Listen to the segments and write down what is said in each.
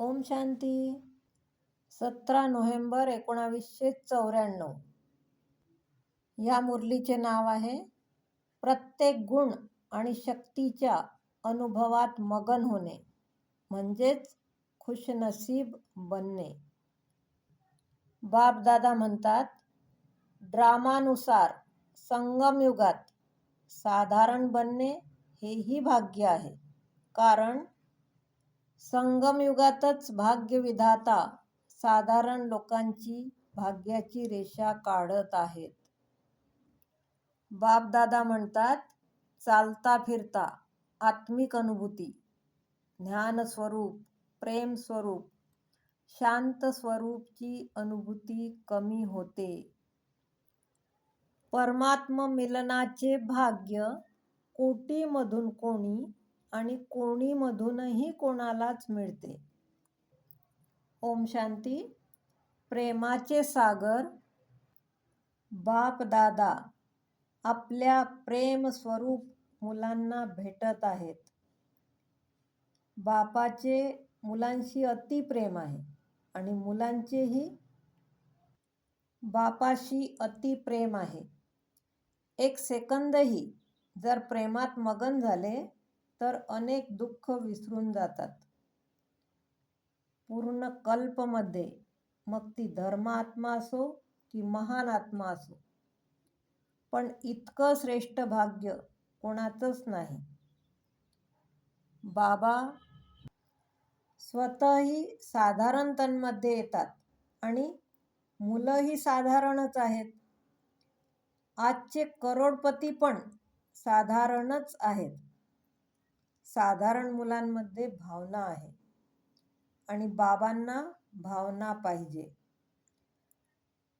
ओम शांती. सतरा नोव्हेंबर एकोणावीसशे चौऱ्याण्णव. या मुरलीचे नाव आहे प्रत्येक गुण आणि शक्तीच्या अनुभवात मगन होणे म्हणजेच खुशनसीब बनणे. बापदादा म्हणतात ड्रामानुसार संगमयुगात साधारण बनणे हेही भाग्य आहे कारण संगमयुगातच भाग्यविधाता साधारण लोकांची भाग्याची रेषा काढत आहेत. बापदादा म्हणतात चालता फिरता आत्मिक अनुभूती ज्ञानस्वरूप प्रेमस्वरूप प्रेम स्वरूप शांत स्वरूपची अनुभूती कमी होते. परमात्म मिलनाचे भाग्य कोटीमधून कोणी आणि कोणीमधूनही कोणालाच मिळते. ओम शांती. प्रेमाचे सागर. बाप दादा आपल्या प्रेम स्वरूप मुलांना भेटत आहेत. बापाचे मुलांशी अति प्रेम आहे आणि मुलांचेही बापाशी अति प्रेम आहे. एक सेकंदही जर प्रेमात मगन झाले तर अनेक दुःख विसरून जातात. पूर्ण कल्पमध्ये मग ती धर्मात्मा असो की महान आत्मा असो. पण इतकं श्रेष्ठ भाग्य कोणाचंच नाही. बाबा स्वतःही साधारण तनमध्ये येतात आणि मुलंही साधारणच आहेत. आजचे करोडपती पण साधारणच आहेत. साधारण मुलांमध्ये भावना आहे. आणि बाबांना भावना पाहिजे.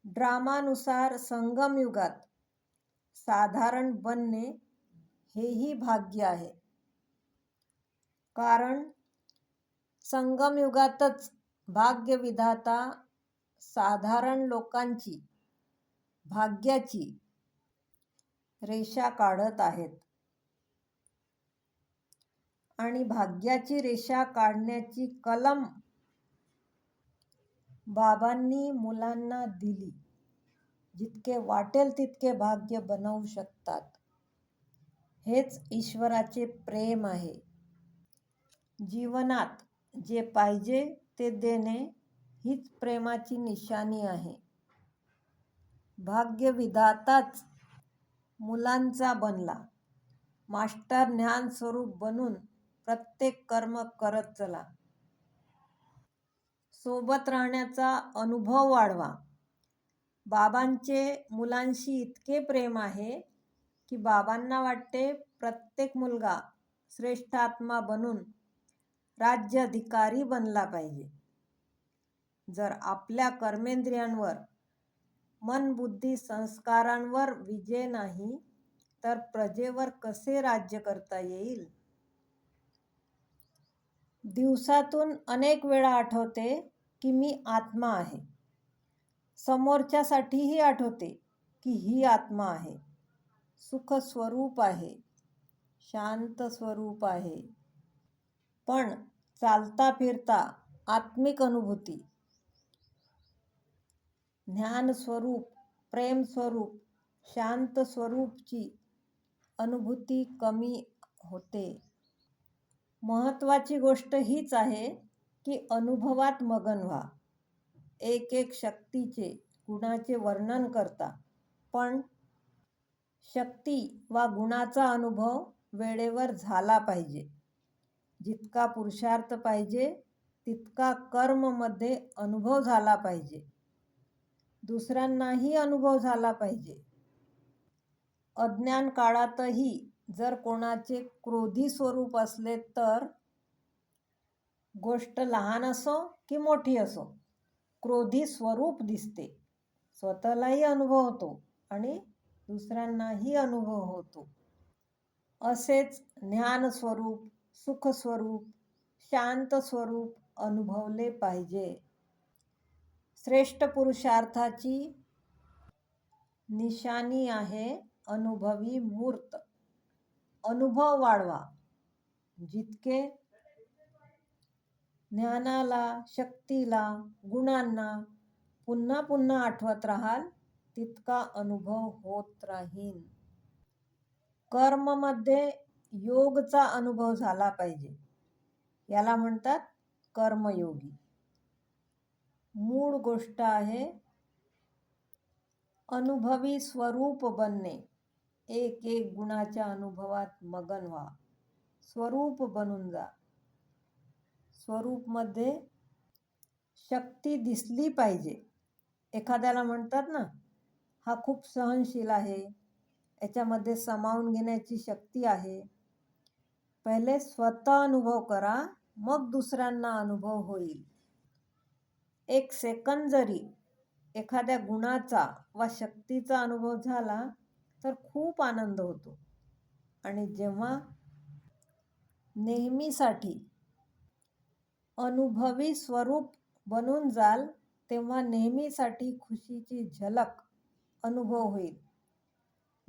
ड्रामानुसार संगमयुगात साधारण बनणे हेही भाग्य आहे. कारण संगमयुगातच भाग्यविधाता साधारण लोकांची भाग्याची रेषा काढत आहेत. आणि भाग्याची रेषा काढण्याची कलम बाबांनी मुलांना दिली. जितके वाटेल तितके भाग्य बनवू शकतात. हेच ईश्वराचे प्रेम आहे. जीवनात जे पाहिजे ते देणे हीच प्रेमाची निशाणी आहे. भाग्यविधाताच मुलांचा बनला. मास्टर ज्ञान स्वरूप बनून प्रत्येक कर्म करत चला. सोबत राहण्याचा अनुभव वाढवा. बाबांचे मुलांशी इतके प्रेम आहे की बाबांना वाटते प्रत्येक मुलगा श्रेष्ठ आत्मा बनून राज्य अधिकारी बनला पाहिजे. जर आपल्या कर्मेंद्रियांवर मन बुद्धी संस्कारांवर विजय नाही तर प्रजेवर कसे राज्य करता येईल? दिवसातून अनेक वेळा आठवते की मी आत्मा आहे. समोरच्यासाठीही आठवते की ही आत्मा आहे. सुख स्वरूप आहे. शांत स्वरूप आहे. पण चालता फिरता आत्मिक अनुभूती. ज्ञान स्वरूप प्रेम स्वरूप शांत स्वरूपची अनुभूती कमी होते. महत्त्वाची गोष्ट हीच आहे की अनुभवात मगन व्हा. एक एक शक्तीचे गुणाचे वर्णन करता. पण शक्ती वा गुणाचा अनुभव वेळेवर झाला पाहिजे. जितका पुरुषार्थ पाहिजे तितका कर्ममध्ये अनुभव झाला पाहिजे. दुसऱ्यांनाही अनुभव झाला पाहिजे. अज्ञान काळातही जर कोणाचे क्रोधी स्वरूप असले तर गोष्ट लहान असो की मोठी असो क्रोधी स्वरूप दिसते. स्वतःलाही अनुभव होतो आणि दुसऱ्यांनाही अनुभव होतो. असेच ज्ञान स्वरूप सुख स्वरूप शांत स्वरूप अनुभवले पाहिजे. श्रेष्ठ पुरुषार्थाची निशाणी आहे अनुभवी मूर्त. अनुभव वाढवा. जितके ज्ञानाला शक्तीला गुणांना पुन्हा पुन्हा आठवत राहाल तितका अनुभव होत राहील. कर्ममध्ये योगचा अनुभव झाला पाहिजे. याला म्हणतात कर्मयोगी. मूळ गोष्ट आहे अनुभवी स्वरूप बनणे. एक एक गुणाच्या अनुभवात मगन व्हा. स्वरूप बनून जा. स्वरूपमध्ये शक्ती दिसली पाहिजे. एखाद्याला म्हणतात ना हा खूप सहनशील आहे. याच्यामध्ये सामावून घेण्याची शक्ती आहे. पहिले स्वतः अनुभव करा मग दुसऱ्यांना अनुभव होईल. एक सेकंद जरी एखाद्या गुणाचा वा शक्तीचा अनुभव झाला तर खूप आनंद होतो. आणि जेव्हा नेहमीसाठी अनुभवी स्वरूप बनून जाल तेव्हा नेहमीसाठी खुशीची झलक अनुभव होईल.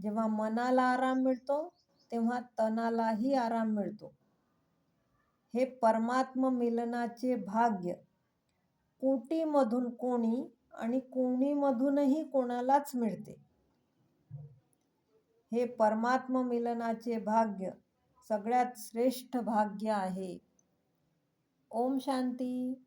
जेव्हा मनाला आराम मिळतो तेव्हा तनालाही आराम मिळतो. हे परमात्म मिलनाचे भाग्य. कोटीमधून कोणी आणि कोणीमधूनही कोणालाच मिळते. हे परमात्म मिलनाचे भाग्य सगळ्यात श्रेष्ठ भाग्य आहे. ओम शांती.